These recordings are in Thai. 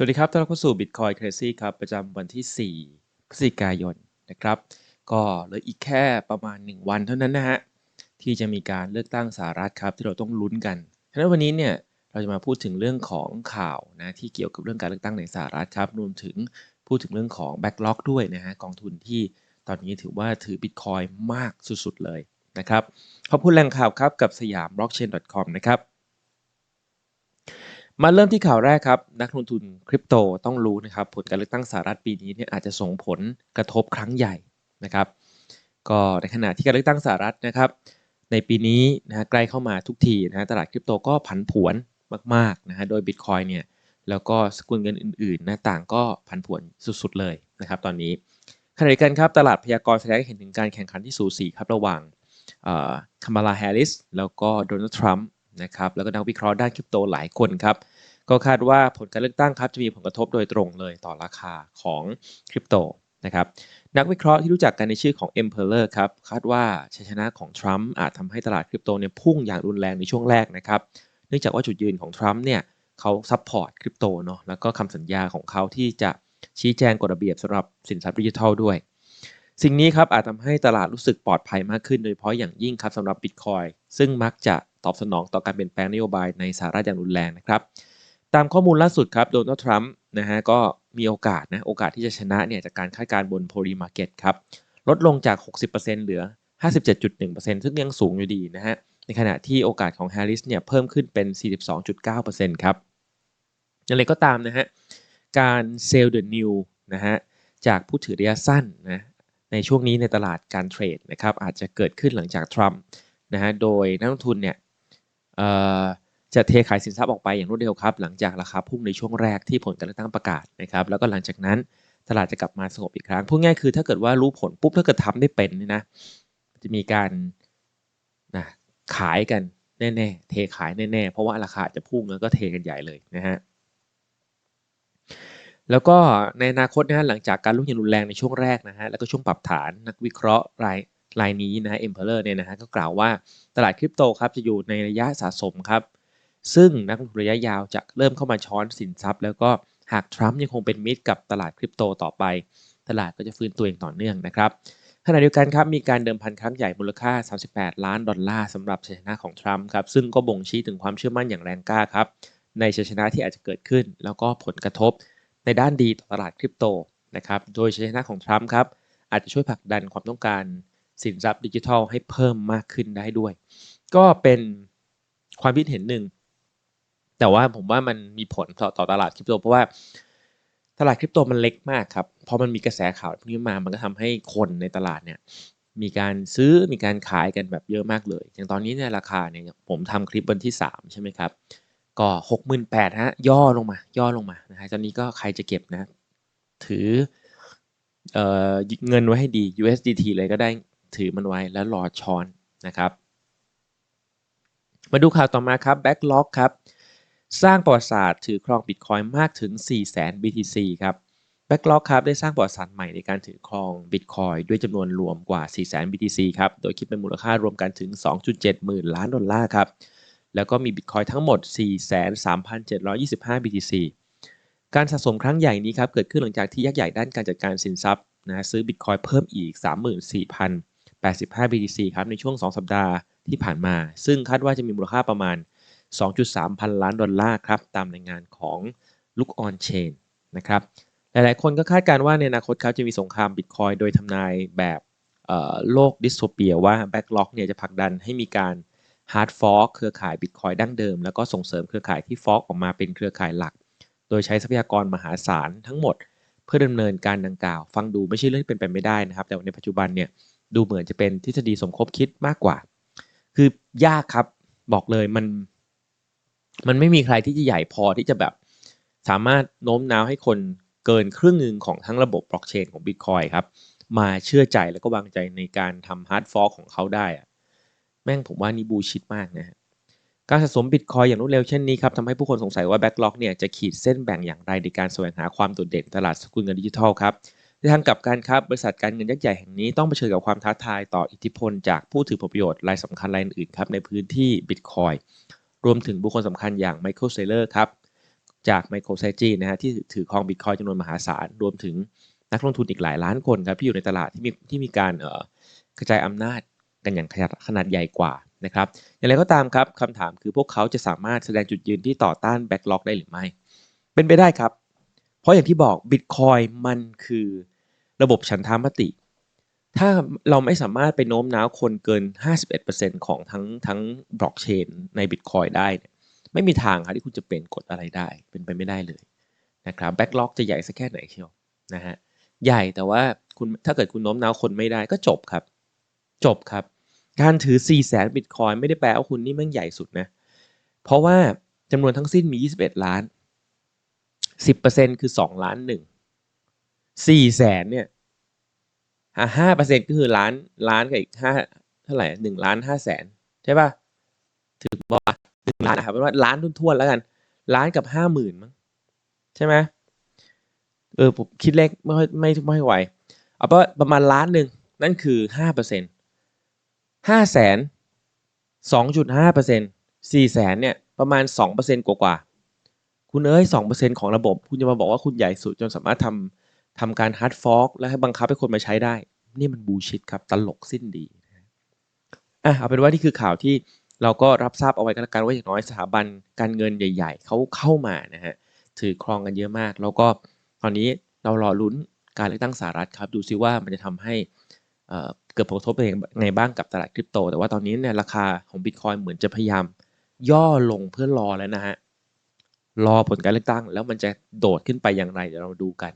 สวัสดีครับต้อนรับเข้าสู่ Bitcoin Crazy ครับ ประจำวันที่ 4 พฤศจิกายนนะครับ ก็เหลืออีกแค่ประมาณ 1 วันเท่านั้นนะฮะ ที่จะมีการเลือกตั้งสหรัฐครับ ที่เราต้องลุ้นกันฉะนั้นวันนี้เนี่ย เราจะมาพูดถึงเรื่องของข่าวนะที่เกี่ยวกับเรื่องการเลือกตั้งในสหรัฐครับ รวมถึงพูดถึงเรื่องของ Backlog ด้วยนะฮะกองทุนที่ตอนนี้ถือว่าถือ Bitcoin มากสุดๆเลยนะครับขอบคุณแหล่งข่าวครับกับสยาม blockchain.com นะครับ มาเริ่มที่ข่าวแรกครับนักลงทุนคริปโตต้องรู้นะครับผลการเลือกตั้งสหรัฐปีนี้เนี่ยอาจจะส่งผลกระทบครั้งใหญ่นะครับ ก็ในขณะที่การเลือกตั้งสหรัฐนะครับ ในปีนี้นะฮะใกล้เข้ามาทุกทีนะฮะตลาดคริปโตก็ผันผวนมากๆนะฮะโดยบิตคอยเนี่ยแล้วก็สกุลเงินอื่นๆนะต่างก็ผันผวนสุดๆเลยนะครับตอนนี้ขณะเดียวกันครับตลาดพยากรณ์แสดงให้เห็นถึงการแข่งขันที่สูสีครับระหว่างคามาลาแฮร์ริสแล้วก็โดนัลด์ทรัมป์นะครับแล้วก็นักวิเคราะห์ด้านคริปโตหลายคนครับ ก็คาดว่าผลการเลือกตั้งครับจะมีผลกระทบโดยตรงเลยต่อราคาของคริปโตนะครับนักวิเคราะห์ที่รู้จักกันในชื่อของ e m p e r o r ครับคาดว่าชัยชนะของทรัมป์อาจทำให้ตลาดคริปโตเนี่ยพุ่งอย่างรุนแรงในช่วงแรกนะครับเนื่องจากว่าจุดยืนของทรัมป์เนี่ยเขาซัพพอร์ตคริปโตเนาะแล้วก็คำสัญญาของเขาที่จะชี้แจงกฎระเบียบสำหรับสินทรัพย์ดิจิทัลด้วย สิ่งนี้ครับอาจทำให้ตลาดรู้สึกปลอดภัยมากขึ้นโดยเฉพาะอย่างยิ่งครับสำหรับบิตคอยซึ่งมักจะตอบสนองต่อการเปลี่ยนแปลงนโยบายในสหรัฐอย่างรุนแรงนะครับ ตามข้อมูลล่าสุดครับโดนัลด์ทรัมป์นะฮะก็มีโอกาสนะโอกาสที่จะชนะเนี่ยจากการคาดการณ์บนโพลีมาร์เก็ตครับลดลงจาก 60%เหลือ 57.1%ซึ่งยังสูงอยู่ดีนะฮะในขณะที่โอกาสของแฮร์ริสเนี่ยเพิ่มขึ้นเป็น 42.9%ครับอย่างไรก็ตามนะฮะการเซลล์เดอะนิวนะฮะจากผู้ถือระยะสั้นนะในช่วงนี้ในตลาดการเทรดนะครับอาจจะเกิดขึ้นหลังจากทรัมป์นะฮะโดยนักลงทุนเนี่ย จะเทขายสินทรัพย์ออกไปอย่างรวดเร็วครับ หลังจากราคาพุ่งในช่วงแรกที่ผลการเลือกตั้งประกาศนะครับแล้วก็หลังจากนั้นตลาดจะกลับมาสงบอีกครั้งพูดง่ายคือถ้าเกิดว่ารู้ผลปุ๊บถ้าเกิดทำได้เป็นนี่นะจะมีการนะขายกันแน่ๆเทขายแน่ๆเพราะว่าราคาจะพุ่งแล้วก็เทกันใหญ่เลยนะฮะแล้วก็ในอนาคตนะฮะหลังจากการลุกอย่างรุนแรงในช่วงแรกนะฮะแล้วก็ช่วงปรับฐานนักวิเคราะห์รายรายนี้นะฮะเอ็มเพลเลอร์เนี่ยนะฮะก็กล่าวว่าตลาดคริปโตครับจะอยู่ในระยะสะสมครับ ซึ่งนักลงทุนระยะยาวจะเริ่มเข้ามาช้อนสินทรัพย์ แล้วก็หากทรัมป์ยังคงเป็นมิตรกับตลาดคริปโตต่อไป ตลาดก็จะฟื้นตัวเองต่อเนื่องนะครับขณะเดียวกันครับมีการเดิมพันครั้งใหญ่มูลค่า 38 ล้านดอลลาร์สำหรับชัยชนะของทรัมป์ครับซึ่งก็บ่งชี้ถึงความเชื่อมั่นอย่างแรงกล้าครับในชัยชนะที่อาจจะเกิดขึ้น แล้วก็ผลกระทบในด้านดีต่อตลาดคริปโตนะครับโดยชัยชนะของทรัมป์ครับอาจจะช่วยผลักดันความต้องการสินทรัพย์ดิจิทัลให้เพิ่มมากขึ้นได้ด้วย ก็เป็นความคิดเห็นหนึ่ง แต่ว่าผมว่ามันมีผลต่อตอตลาดคริปโตเพราะว่าตลาดคริปโตมันเล็กมากครับพอมันมีกระแสข่าวพวกนี้มามันก็ทำให้คนในตลาดเนี่ยมีการซื้อมีการขายกันแบบเยอะมากเลย อย่างตอนนี้เนี่ยราคาเนี่ยผมทำคลิปวันที่ 3 ใช่ไหมครับ ก็หกหมื่นแปดฮะย่อลงมา ย่อลงมานะฮะตอนนี้ก็ใครจะเก็บนะ ถือเออเงินไว้ให้ดี USDT เลยก็ได้ถือมันไว้แล้วรอช้อนนะครับ มาดูข่าวต่อมาครับ Backlog ครับ สร้างประวัติศาสตร์ถือครองบิตคอยมากถึง 400,000 BTC ครับ Backlog ครับได้สร้างประวัติศาสตร์ใหม่ในการถือครองบิตคอยด้วยจำนวนรวมกว่า 400,000 BTC ครับ โดยคิดเป็นมูลค่ารวมกันถึง 2.7 หมื่นล้านดอลลาร์ครับ แล้วก็มีบิตคอยทั้งหมด 43,725 BTC การสะสมครั้งใหญ่นี้ครับเกิดขึ้นหลังจากที่ยักษ์ใหญ่ด้านการจัดการสินทรัพย์นะซื้อบิตคอยเพิ่มอีก 34,085 BTC ครับในช่วง 2 สัปดาห์ที่ผ่านมา ซึ่งคาดว่าจะมีมูลค่าประมาณ 2.3 พันล้านดอลลาร์ครับตามรายงานของ Look on Chain นะครับหลายๆ คนก็คาดการณ์ว่าในอนาคตเขาจะมีสงครามบิตคอยโดยทำนายแบบโลกดิสโทเปียว่า Backlog เนี่ยจะผลักดันให้มีการ Hard Fork เครือข่ายบิตคอยดั้งเดิม แล้วก็ส่งเสริมเครือข่ายที่ฟอกออกมาเป็นเครือข่ายหลัก โดยใช้ทรัพยากรมหาศาลทั้งหมด เพื่อดำเนินการดังกล่าว ฟังดูไม่ใช่เรื่องที่เป็นไปไม่ได้นะครับ แต่ในปัจจุบันเนี่ยดูเหมือนจะเป็นทฤษฎีสมคบคิดมากกว่า คือยากครับบอกเลยมัน มันไม่มีใครที่จะใหญ่พอที่จะแบบ สามารถโน้มน้าวให้คนเกินครึ่งหนึ่งของทั้งระบบบล็อกเชนของ Bitcoin ครับ มาเชื่อใจแล้วก็วางใจในการทำฮาร์ดฟอร์ของเขาได้อะแม่งผมว่านี่บูชิดมากนะฮะการสะสมบิตคอยอย่างรวดเร็วเช่นนี้ครับทำให้ผู้คนสงสัยว่าแบ็กล็อกเนี่ยจะขีดเส้นแบ่งอย่างไรในการแสวงหาความโดดเด่นตลาดสกุลเงินดิจิทัลครับในทางกลับกันครับบริษัทการเงินยักษ์ใหญ่แห่งนี้ต้องเผชิญกับความท้าทายต่ออิทธิพลจากผู้ถือผลประโยชน์รายสำคัญรายอื่นครับในพื้นที่บิตคอย รวมถึงบุคคลสำคัญอย่างไมเคิลเซเลอร์ครับจาก MicroStrategy นะฮะที่ถือครอง Bitcoin จำนวนมหาศาล รวมถึงนักลงทุนอีกหลายล้านคนครับที่อยู่ในตลาดที่มีที่มีการเอ่อกระจายอำนาจกันอย่างขนาดขนาดใหญ่กว่านะครับอย่างไรก็ตามครับคำถามคือพวกเขาจะสามารถแสดงจุดยืนที่ต่อต้านแบ็กล็อกได้หรือไม่ เป็นไปได้ครับ เพราะอย่างที่บอก Bitcoin มันคือระบบฉันทามติ ถ้าเราไม่สามารถไปโน้มน้าวคนเกิน 51%ของทั้งทั้งบล็อกเชนใน Bitcoin ได้เนี่ยไม่มีทางครับที่คุณจะเปลี่ยนกฎอะไรได้ เป็นไปไม่ได้เลยนะครับแบ็กล็อกจะใหญ่สักแค่ไหนเชียวนะฮะใหญ่แต่ว่าคุณถ้าเกิดคุณโน้มน้าวคนไม่ได้ก็จบครับ จบครับ การถือ 4 0 0 0 0 0บิตคอยไม่ได้แปลว่าคุณนี่ม่งใหญ่สุดนะ เพราะว่าจำนวนทั้งสิ้นมี 21 ล้าน 10%คือ 2 ล้านหนึ่ง4แสนเนี่ย ห้าเปอร์เซ็นต์ก็คือล้านล้านกับอีกห้าเท่าไหร่หนึ่งล้านห้าแสนใช่ป่ะถือว่าหนึ่งล้านนะครับเป็นว่าล้านทุ่นๆแล้วกันล้านกับห้าหมื่นมั้งใช่ไหมเออผมคิดเลขไม่ค่อยไม่ไม่ไหวเอาเป็นว่าประมาณล้านหนึ่งนั่นคือห้าเปอร์เซ็นต์ห้าแสนสองจุดห้าเปอร์เซ็นต์สี่แสนเนี่ยประมาณสองเปอร์เซ็นต์กว่าๆคุณเอ้ยสองเปอร์เซ็นต์ของระบบ คุณจะมาบอกว่าคุณใหญ่สุดจนสามารถทำ ทำการฮาร์ดฟอกและให้บังคับให้คนมาใช้ได้ นี่มันบูชิดครับ ตลกสิ้นดีอะเอาเป็นว่านี่คือข่าวที่เราก็รับทราบเอาไว้กันแล้วกันว่าอย่างน้อยสถาบันการเงินใหญ่ ๆเขาเข้ามานะฮะถือครองกันเยอะมาก แล้วก็ตอนนี้เรารอลุ้นการเลือกตั้งสหรัฐครับ ดูซิว่ามันจะทำให้เกิดผลกระทบเป็นไงบ้างกับตลาดคริปโต แต่ว่าตอนนี้เนี่ยราคาของบิตคอยเหมือนจะพยายามย่อลงเพื่อรอแล้วนะฮะรอผลการเลือกตั้ง แล้วมันจะโดดขึ้นไปอย่างไรเดี๋ยวเราดูกัน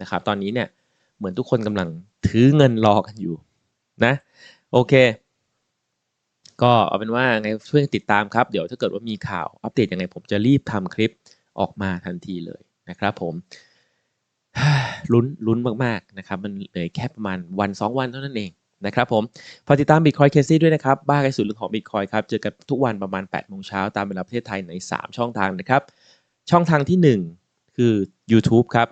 นะครับ ตอนนี้เนี่ยเหมือนทุกคนกำลังถือเงินรอกันอยู่นะ โอเค ก็เอาเป็นว่าไงช่วยติดตามครับ เดี๋ยวถ้าเกิดว่ามีข่าวอัปเดตยังไงผมจะรีบทำคลิปออกมาทันทีเลยนะครับผมลุ้นลุ้นมากๆนะครับมันเหลือแค่ประมาณวัน 2 วันเท่านั้นเองนะครับผมฝากติดตาม Bitcoin c a s e ด้วยนะครับ บ้าไกลสุดเรื่องของ Bitcoin ครับ เจอกันทุกวันประมาณ8โมงเช้าตามเวลาประเทศไทยใน 3 ช่องทางนะครับ ช่องทางที่ 1 คือ YouTube ครับ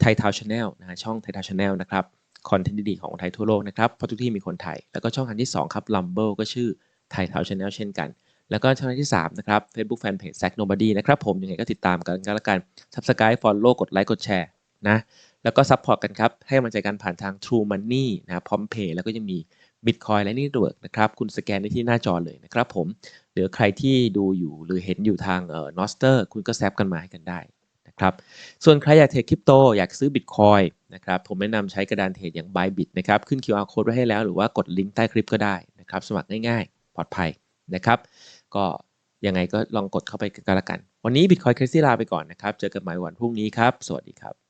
ไทยทาวชาแนลนะฮะช่องไทยทาวชาแนลนะครับคอนเทนต์ดีๆของไทยทั่วโลกนะครับเพราะทุกที่มีคนไทย แล้วก็ช่องทางที่ 2 ครับ Lumble ก็ชื่อไทยทาวชาแนลเช่นกัน แล้วก็ช่องทางที่ 3 นะครับ Facebook Fanpage Zack Nobody นะครับผมยังไงก็ติดตามกันกันแล้วกัน Subscribe Follow กดไลค์กดแชร์นะแล้วก็ซัพพอร์ตกันครับ ให้กำลังใจกันผ่านทาง True Money นะพร้อมเพย์แล้วก็ยังมี Bitcoin และนี่ด้วยนะครับ คุณสแกนได้ที่หน้าจอเลยนะครับผมหรือใครที่ดูอยู่หรือเห็นอยู่ทางเอ่อนอสเตอร์คุณก็แซปกันมาให้กันได้ นะครับ ส่วนใครอยากเทรดคริปโต อยากซื้อบิตคอยนะครับ ผมแนะนำใช้กระดานเทรดอย่าง Bybit นะครับ ขึ้น QR code ไว้ให้แล้ว หรือว่ากดลิงก์ใต้คลิปก็ได้นะครับ สมัครง่ายๆ ปลอดภัยนะครับ ก็ยังไงก็ลองกดเข้าไปกันละกัน วันนี้ Bitcoin Crazy ลาไปก่อนนะครับ เจอกันใหม่วันพรุ่งนี้ครับ สวัสดีครับ